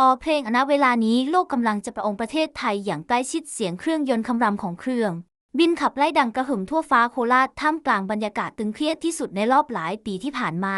ออเพลงณเวลานี้โลกกำลังจะประองค์ประเทศไทยอย่างใกล้ชิดเสียงเครื่องยนต์คำรำของเครื่อง บินขับไล่ดังกระหึ่มทั่วฟ้าโคราชท่ามกลางบรรยากาศตึงเครียดที่สุดในรอบหลายปีที่ผ่านมา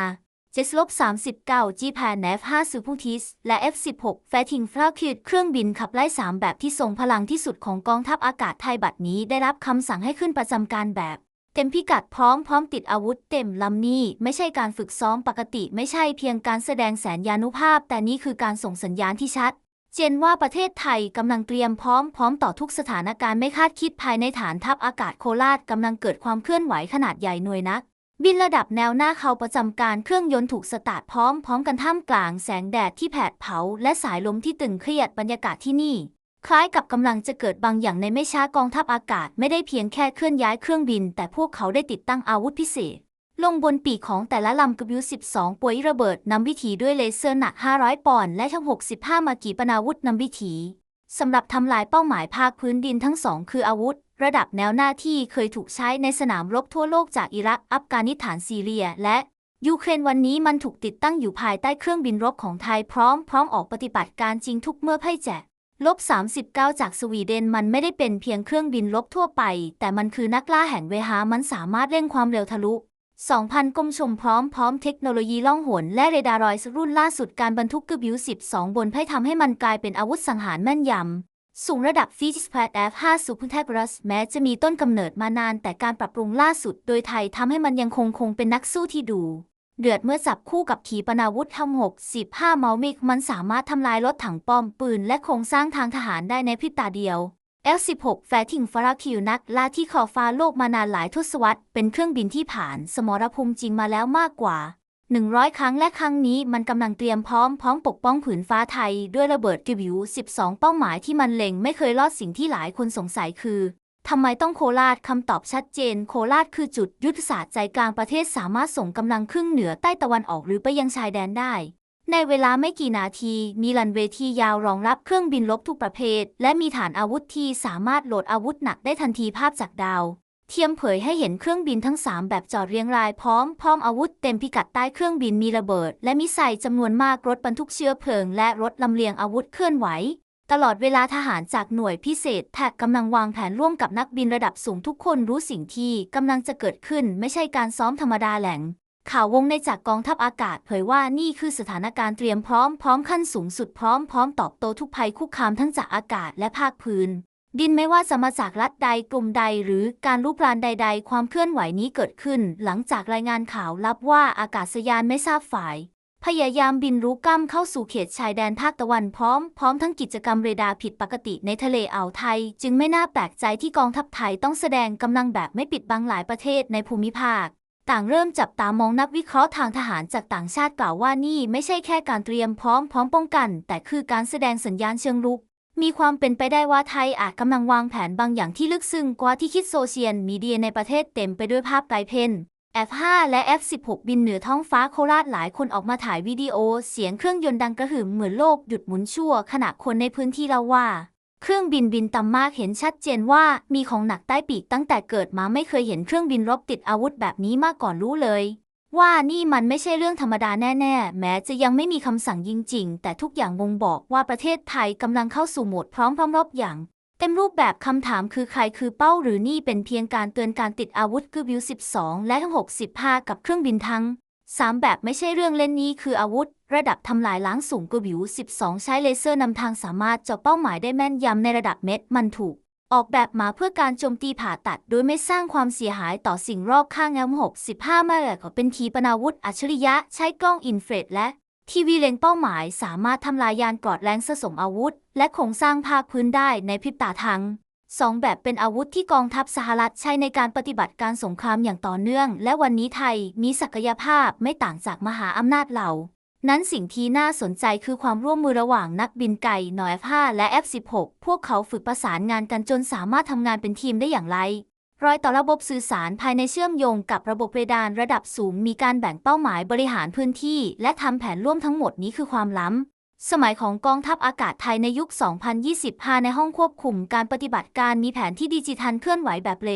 เจสลบ39 g p a n F5 ซูพูทิส และ F16 แฟทิงฟลาคิดเครื่องบินขับไล่ 3 แบบที่ทรงพลังที่สุดของกองทัพอากาศไทยบัดนี้ได้รับคำสั่งให้ขึ้นประจำการแบบ เต็มพิกัดพร้อมพร้อมติดอาวุธเต็มลำนี้ ไม่ใช่การฝึกซ้อมปกติ ไม่ใช่เพียงการแสดงแสนยานุภาพ แต่นี่คือการส่งสัญญาณที่ชัด เจนว่าประเทศไทยกำลังเตรียมพร้อมพร้อมต่อทุกสถานการณ์ไม่คาดคิดภายในฐานทัพอากาศโคราชกำลังเกิดความเคลื่อนไหวขนาดใหญ่หน่วยนัก บินระดับแนวหน้าเขาประจำการเครื่องยนต์ถูกสตาร์ทพร้อมพร้อมกันท่ามกลางแสงแดดที่แผดเผา และสายลมที่ตึงเครียดบรรยากาศที่นี่ คล้ายกับกำลังจะเกิดบางอย่างในไม่ช้ากองทัพอากาศไม่ได้เพียงแค่เคลื่อนย้ายเครื่องบิน แต่พวกเขาได้ติดตั้งอาวุธพิเศษ ลงบนปีกของแต่ละลำกบิว12 ป่วยระเบิดนำวิถีด้วยเลเซอร์หนัก 500 ปอนด์และทั้ง 65 มากีปนาวุธนำวิถีสำหรับทำลายเป้าหมายภาคพื้นดินทั้งสองคืออาวุธ ระดับแนวหน้าที่เคยถูกใช้ในสนามรบทั่วโลกจากอิรัก อัฟกานิสถานซีเรีย และยูเครนวันนี้มันถูกติดตั้งอยู่ภายใต้เครื่องบินรบของไทยพร้อม พร้อมออกปฏิบัติการจริงทุกเมื่อไพ่แจก ลบ39 จากสวีเดนมันไม่ได้เป็นเพียงเครื่องบินลบทั่วไป แต่มันคือนักล่าแห่งเวหามันสามารถเร่งความเร็วทะลุ 2,000กรมชมพร้อมพร้อมเทคโนโลยีล่องหนและเรดาร์รอยส์รุ่นล่าสุดการบรรทุกกระบิว12 บนไพ่ทำให้มันกลายเป็นอาวุธสังหารแม่นยำ สูงระดับฟีจิสแพด F5 ซูเปอร์เทกรัสแม้จะมีต้นกำเนิดมานานแต่การปรับปรุงล่าสุดโดยไทยทำให้มันยังคงคงเป็นนักสู้ที่ดู เดือดเมื่อจับคู่กับขีปนาวุธทำ6 15เมามิกมันสามารถทำลายรถถังป้อมปืนและโครงสร้างทางทหารได้ในพริบตาเดียว F16 แฟทิงฟาราคิวนักล่าที่ขอบฟ้าโลกมานานหลายทศวรรษเป็นเครื่องบินที่ผ่านสมรภูมิจริงมาแล้วมากกว่า 100 ครั้งและครั้งนี้มันกำลังเตรียมพร้อมพร้อมปกป้องผืนฟ้าไทย ด้วยระเบิดกระบิว 12 เป้าหมายที่มันเล็งไม่เคยลอดสิ่งที่หลายคนสงสัยคือ ทำไมต้องโคราชคำตอบชัดเจน โคราชคือจุดยุทธศาสตร์ใจกลางประเทศสามารถส่งกำลังครึ่งเหนือใต้ตะวันออกหรือไปยังชายแดนได้ ในเวลาไม่กี่นาที มีรันเวทียาวรองรับเครื่องบินลบทุกประเภท และมีฐานอาวุธที่สามารถโหลดอาวุธหนักได้ทันทีภาพจากดาว เทียมเผยให้เห็นเครื่องบินทั้ง 3 แบบจอดเรียงรายพร้อมพร้อมอาวุธเต็มพิกัดใต้เครื่องบินมีระเบิด และมิสไซล์จำนวนมากรถบรรทุกเชื้อเพลิง และรถลำเลียงอาวุธเคลื่อนไหว ตลอดเวลาทหารจากหน่วยพิเศษแท็กกำลังวางแผนร่วมกับนักบินระดับสูงทุกคนรู้สิ่งที่กำลังจะเกิดขึ้นไม่ใช่การซ้อมธรรมดาแหล่ง ข่าววงในจากกองทัพอากาศเผยว่านี่คือสถานการณ์เตรียมพร้อมพร้อมขั้นสูงสุดพร้อมพร้อมตอบโต้ทุกภัยคุกคามทั้งจากอากาศและภาคพื้น ดินไม่ว่าจะมาจากรัฐใดกลุ่มใดหรือการลุกรานใด ๆ ความเคลื่อนไหวนี้เกิดขึ้น หลังจากรายงานข่าวลับว่าอากาศยานไม่ทราบฝ่าย พยายามบินรุกล้ำเข้าสู่เขตชายแดนภาคตะวันพร้อม พร้อมทั้งกิจกรรมเรดาร์ผิดปกติในทะเลอ่าวไทย จึงไม่น่าแปลกใจที่กองทัพไทยต้องแสดงกำลังแบบไม่ปิดบังหลายประเทศในภูมิภาค ต่างเริ่มจับตามองนักวิเคราะห์ทางทหารจากต่างชาติกล่าวว่านี่ไม่ใช่แค่การเตรียมพร้อมพร้อมป้องกัน แต่คือการแสดงสัญญาณเชิงรุกมีความเป็นไปได้ว่าไทยอาจกำลังวางแผนบางอย่างที่ลึกซึ้งกว่าที่คิดโซเชียลมีเดียในประเทศเต็มไปด้วยภาพไกลเพน F5 และ F16 บินเหนือท้องฟ้าโคราชหลายคนออกมาถ่ายวิดีโอ เสียงเครื่องยนต์ดังกระหึ่มเหมือนโลกหยุดหมุนชั่ว ขณะคนในพื้นที่เล่าว่า เครื่องบินบินต่ำมากเห็นชัดเจนว่ามีของหนักใต้ปีกตั้งแต่เกิดมาไม่เคยเห็นเครื่องบินรบติดอาวุธแบบนี้มาก่อนรู้เลย ว่านี่มันไม่ใช่เรื่องธรรมดาแน่ๆ แม้จะยังไม่มีคำสั่งยิงจริง แต่ทุกอย่างบ่งบอกว่าประเทศไทยกำลังเข้าสู่โหมดพร้อมพร้อมรบอย่าง เต็มรูปแบบคำถามคือใครคือเป้าหรือนี่เป็นเพียงการเตือนการติดอาวุธคือบิว 12 และทั้ง65 กับเครื่องบินทั้ง 3 แบบไม่ใช่เรื่องเล่นนี้คืออาวุธ ระดับทำลายล้างสูงกูบิว 12 ใช้เลเซอร์นำทางสามารถเจาะเป้าหมายได้แม่นยำในระดับเม็ดมันถูก ออกแบบมาเพื่อการโจมตีผ่าตัด โดยไม่สร้างความเสียหายต่อสิ่งรอบข้างแอม65 มาแล้วก็เป็นขีปนาวุธอัจฉริยะใช้กล้องอินฟราเรดและ ทีวีเล็งเป้าหมายสามารถทำลายยานกรอดแรงสะสมอาวุธ และโครงสร้างภาคพื้นได้ในพริบตาทั้งสองแบบเป็นอาวุธที่กองทัพสหรัฐใช้ในการปฏิบัติการสงครามอย่างต่อเนื่อง และวันนี้ไทยมีศักยภาพไม่ต่างจากมหาอำนาจเหล่า นั้นสิ่งที่น่าสนใจคือความร่วมมือระหว่างนักบินไก่หน่อย F5 และ F16 พวกเขาฝึกประสานงานกันจนสามารถทำงานเป็นทีมได้อย่างไร รอยต่อระบบสื่อสารภายในเชื่อมโยงกับระบบเรดาร์ระดับสูง มีการแบ่งเป้าหมายบริหารพื้นที่ และทำแผนร่วมทั้งหมดนี้คือความล้ำ สมัยของกองทัพอากาศไทยในยุค 2025ในห้องควบคุมการปฏิบัติการมีแผนที่ดิจิทัลเคลื่อนไหวแบบเล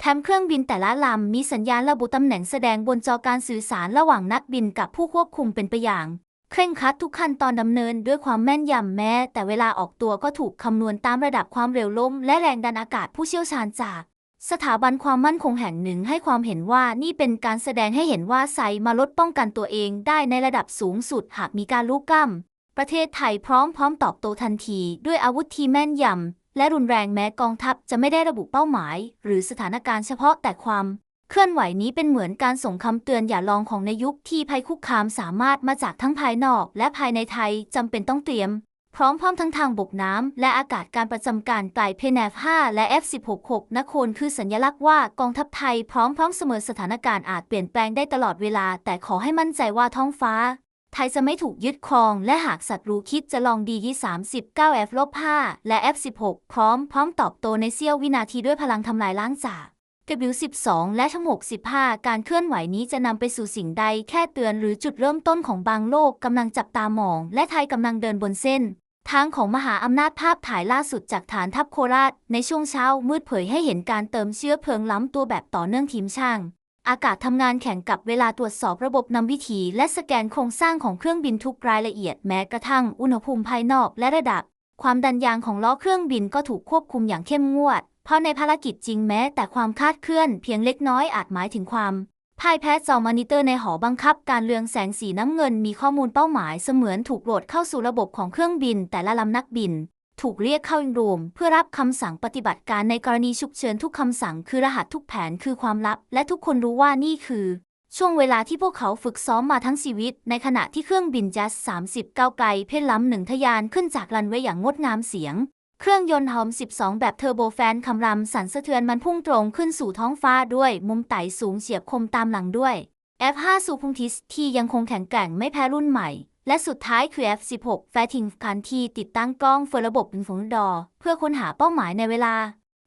แถมเครื่องบินแต่ละลำมีสัญญาณระบุตำแหน่งแสดงบนจอการสื่อสารระหว่างนักบินกับผู้ควบคุมเป็นไปอย่าง เคร่งครัดทุกขั้นตอนดำเนินด้วยความแม่นยำแม้ แต่เวลาออกตัวก็ถูกคำนวณตามระดับความเร็วลมและแรงดันอากาศผู้เชี่ยวชาญจาก สถาบันความมั่นคงแห่งหนึ่งให้ความเห็นว่านี่เป็นการแสดงให้เห็นว่าไซมาลดป้องกันตัวเองได้ในระดับสูงสุดหากมีการลุกล้ำประเทศไทยพร้อมพร้อมตอบโต้ทันทีด้วยอาวุธที่แม่นยำและรุนแรงแม้กองทัพจะไม่ได้ระบุเป้าหมาย หรือสถานการณ์เฉพาะแต่ความ เคลื่อนไหวนี้เป็นเหมือนการส่งคำเตือนอย่าลองของในยุคที่ภัยคุกคามสามารถมาจากทั้งภายนอก และภายในไทยจำเป็นต้องเตรียม พร้อมพร้อมทั้งทางบกน้ำและอากาศการประจำการไกลเพนฟ5และ F166 นโคนคือสัญลักษณ์ว่ากองทัพไทยพร้อมพร้อมเสมอสถานการณ์อาจเปลี่ยนแปลงได้ตลอดเวลา แต่ขอให้มั่นใจว่าท้องฟ้า ไทยจะไม่ถูกยึดครอง และหากศัตรูคิดจะลองดียี่39 F-5 และ F16 พร้อมพร้อมตอบโตในเสี้ยววินาทีด้วยพลังทำลายล้างจาก W12 และทั้ง65 การเคลื่อนไหวนี้จะนำไปสู่สิ่งใดแค่เตือนหรือจุดเริ่มต้นของบางโลกกำลังจับตามอง และไทยกำลังเดินบนเส้น ทางของมหาอำนาจภาพถ่ายล่าสุดจากฐานทัพโคราช ในช่วงเช้ามืดเผยให้เห็นการเติมเชื้อเพลิงล้ำตัวแบบต่อเนื่องทีมช่าง อากาศทำงานแข่งกับเวลาตรวจสอบระบบนำวิถีและสแกนโครงสร้างของเครื่องบินทุกรายละเอียดแม้กระทั่งอุณหภูมิภายนอกและระดับ ความดันยางของล้อเครื่องบินก็ถูกควบคุมอย่างเข้มงวด เพราะในภารกิจจริงแม้แต่ความคาดเคลื่อนเพียงเล็กน้อยอาจหมายถึงความ พ่ายแพ้จอมอนิเตอร์ในหอบังคับ การเรืองแสงสีน้ำเงินมีข้อมูลเป้าหมายเสมือนถูกโหลดเข้าสู่ระบบของเครื่องบิน แต่ละลำนักบิน ถูกเรียกเข้าอิงรูม เพื่อรับคำสั่งปฏิบัติการในกรณีฉุกเฉินทุกคำสั่งคือรหัสทุกแผนคือความลับ และทุกคนรู้ว่านี่คือ ช่วงเวลาที่พวกเขาฝึกซ้อมมาทั้งชีวิต ในขณะที่เครื่องบินจัส30เก้าไกลเพชรล้ำหนึ่งทะยานขึ้นจากรันเวย์อย่างงดงามเสียง เครื่องยนต์หอม 12 แบบเทอร์โบแฟนคำรำสั่นสะเทือนมันพุ่งตรงขึ้นสู่ท้องฟ้าด้วยมุมไต่สูงเฉียบคมตามหลังด้วย F5 สูพุงทิสที่ยังคงแข็งแกร่งไม่แพ้รุ่นใหม่ และสุดท้ายคือ F16 แฟทิงคันที่ติดตั้งกล้องเฟอร์ระบบอินฟราดอ เพื่อค้นหาเป้าหมายในเวลา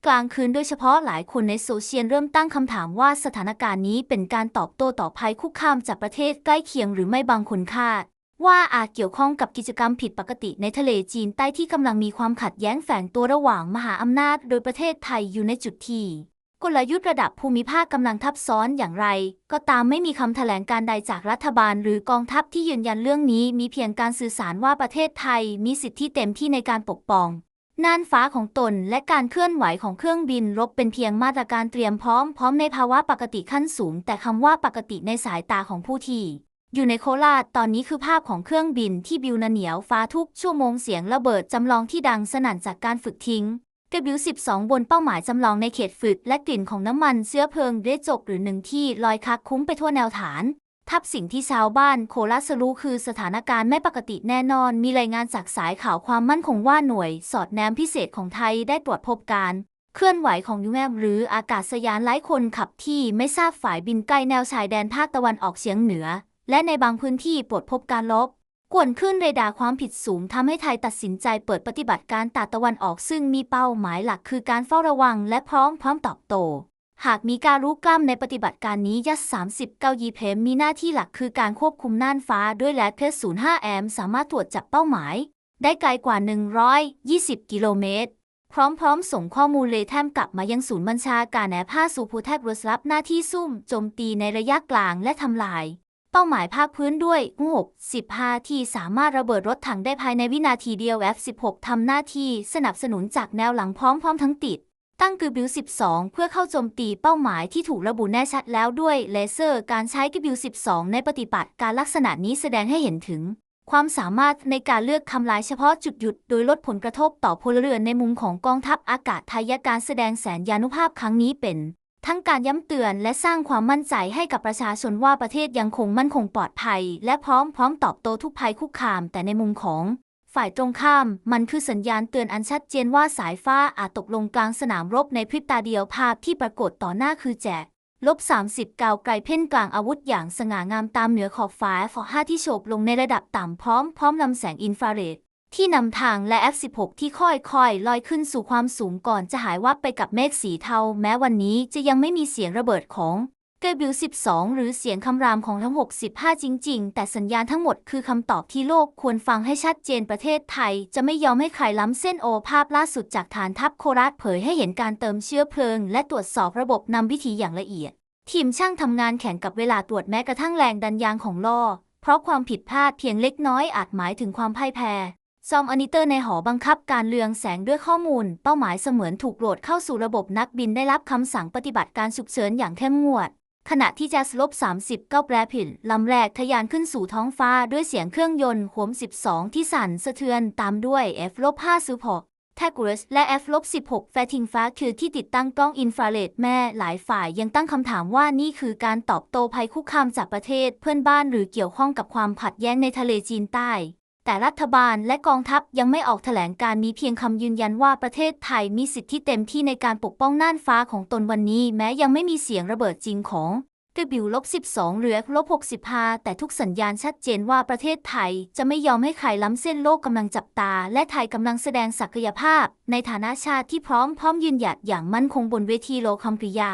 กลางคืนโดยเฉพาะหลายคนในโซเชียลเริ่มตั้งคำถามว่าสถานการณ์นี้เป็นการตอบโต้ต่อภัยคุกคามจากประเทศใกล้เคียงหรือไม่บางคนคาด ว่าอาจเกี่ยวข้องกับกิจกรรมผิดปกติในทะเลจีนใต้ที่กำลังมีความขัดแย้งแฝงตัวระหว่างมหาอำนาจ โดยประเทศไทยอยู่ในจุดที่กลยุทธ์ระดับภูมิภาคกำลังทับซ้อนอย่างไร ก็ตามไม่มีคำแถลงการใดจากรัฐบาลหรือกองทัพที่ยืนยันเรื่องนี้ มีเพียงการสื่อสารว่าประเทศไทยมีสิทธิเต็มที่ในการปกป้องน่านฟ้าของตนและการเคลื่อนไหวของเครื่องบินรบเป็นเพียงมาตรการเตรียมพร้อมพร้อมในภาวะปกติขั้นสูง แต่คำว่าปกติในสายตาของผู้ที่ อยู่ในโคราชตอนนี้คือภาพของเครื่องบินที่บิวนาเหนียวฟ้าทุกชั่วโมงเสียงระเบิดจำลองที่ดังสนั่นจากการฝึกทิ้ง W12 บนเป้าหมายจำลองในเขตฝึกและกลิ่นของน้ำมันเชื้อเพลิงเรจกหรือหนึ่งที่ลอยคักคุ้งไปทั่วแนวฐาน ทับสิ่งที่ชาวบ้านโคราชรู้คือสถานการณ์ไม่ปกติแน่นอน มีรายงานจากสายข่าวความมั่นคงว่าหน่วย สอดแนมพิเศษของไทยได้ตรวจพบการเคลื่อนไหวของยูแมหรืออากาศยานหลายคนขับที่ไม่ทราบฝ่ายบินใกล้แนวชายแดนภาคตะวันออกเฉียงเหนือ และในบางพื้นที่ตรวจพบการลบกวนขึ้นเรดาร์ความผิดสูงทำให้ไทยตัดสินใจเปิดปฏิบัติการตาตะวันออกซึ่งมีเป้าหมายหลักคือการเฝ้าระวังและพร้อมพร้อมตอบโต้หากมีการรู้กล้ามในปฏิบัติการนี้ยัส39ยีเพมมีหน้าที่หลักคือการควบคุมน่านฟ้าด้วยแลดเพส05 แอมสามารถตรวจจับเป้าหมาย ได้ไกลกว่า 120 กิโลเมตร พร้อมๆ ส่งข้อมูลเลแทมกลับมายังศูนย์บัญชาการแอผ้าสูภูแทบรสรับหน้าที่ซุ่มโจมตีในระยะกลางและทำลาย เป้าหมายภาคพื้นด้วย6 15 ที่สามารถระเบิดรถถังได้ภายในวินาทีเดียว F16 ทำหน้าที่สนับสนุนจากแนวหลังพร้อมๆทั้งติด ตั้งคือบิว12 เพื่อเข้าโจมตีเป้าหมายที่ถูกระบุแน่ชัดแล้วด้วยเลเซอร์การใช้กิบิว12 ในปฏิบัติการลักษณะนี้แสดงให้เห็นถึง ความสามารถในการเลือกทำลายเฉพาะจุดหยุด โดยลดผลกระทบต่อพลเรือนในมุมของกองทัพอากาศไทยการแสดงแสนยานุภาพครั้งนี้เป็น ทั้งการย้ำเตือนและสร้างความมั่นใจให้กับประชาชนว่าประเทศยังคงมั่นคงปลอดภัย และพร้อมพร้อมตอบโต้ทุกภัยคุกคาม แต่ในมุมของฝ่ายตรงข้าม มันคือสัญญาณเตือนอันชัดเจนว่าสายฟ้าอาจตกลงกลางสนามรบในพริบตาเดียวภาพที่ปรากฏต่อหน้าคือแจกลบ 30 กาวไกลเพ่นกลางอาวุธอย่างสง่างามตามเหนือขอบฟ้าฟอ5ที่โฉบลงในระดับต่ำพร้อมพร้อมลำแสงอินฟราเรด ที่นำทางและ F16 ที่ค่อยๆ ลอยขึ้นสู่ความสูงก่อนจะหายวับไปกับเมฆสีเทา แม้วันนี้จะยังไม่มีเสียงระเบิดของเกบิล12 หรือเสียงคำรามของทั้ง 65 จริง ๆ แต่สัญญาณทั้งหมดคือคำตอบที่โลกควรฟังให้ชัดเจนประเทศไทย จะไม่ยอมให้ใครล้ำเส้นโอภาพล่าสุดจากฐานทัพโคราชเผยให้เห็นการเติมเชื้อเพลิง และตรวจสอบระบบนำวิธีอย่างละเอียด ทีมช่างทำงานแข่งกับเวลาตรวจแม้กระทั่งแรงดันยางของล้อเพราะความผิดพลาดเพียงเล็กน้อยอาจหมายถึงความพ่ายแพ้ ซอมอนิเตอร์ในหอบังคับการเรืองแสงด้วยข้อมูล เป้าหมายเสมือนถูกโหลดเข้าสู่ระบบนักบินได้รับคำสั่งปฏิบัติการฉุกเฉินอย่างเข้มงวด ขณะที่จะสลบ 30ก็แปรผิดลำแรกทะยานขึ้นสู่ท้องฟ้าด้วยเสียงเครื่องยนต์หวม12 ที่สั่นสะเทือนตามด้วย F-5 ซูพอร์แทกูรัสและ F-16 แฟทิงฟ้าคือที่ติดตั้งกล้องอินฟราเรดแม่หลายฝ่ายยังตั้งคำถามว่านี่คือการตอบโต้ภัยคุกคามจากประเทศเพื่อนบ้านหรือเกี่ยวข้องกับความขัดแย้งในทะเลจีนใต้ แต่รัฐบาลและกองทัพยังไม่ออกแถลงการมีเพียงคำยืนยันว่าประเทศไทยมีสิทธิเต็มที่ในการปกป้องน่านฟ้าของตนวันนี้ แม้ยังไม่มีเสียงระเบิดจริงของ W-12 หรือ F-65 แต่ทุกสัญญาณชัดเจนว่าประเทศไทยจะไม่ยอมให้ใครล้ำเส้นโลกกำลังจับตา และไทยกำลังแสดงศักยภาพ ในฐานะชาติที่พร้อมพร้อมยืนหยัดอย่างมั่นคงบนเวทีโลกคัมปริยา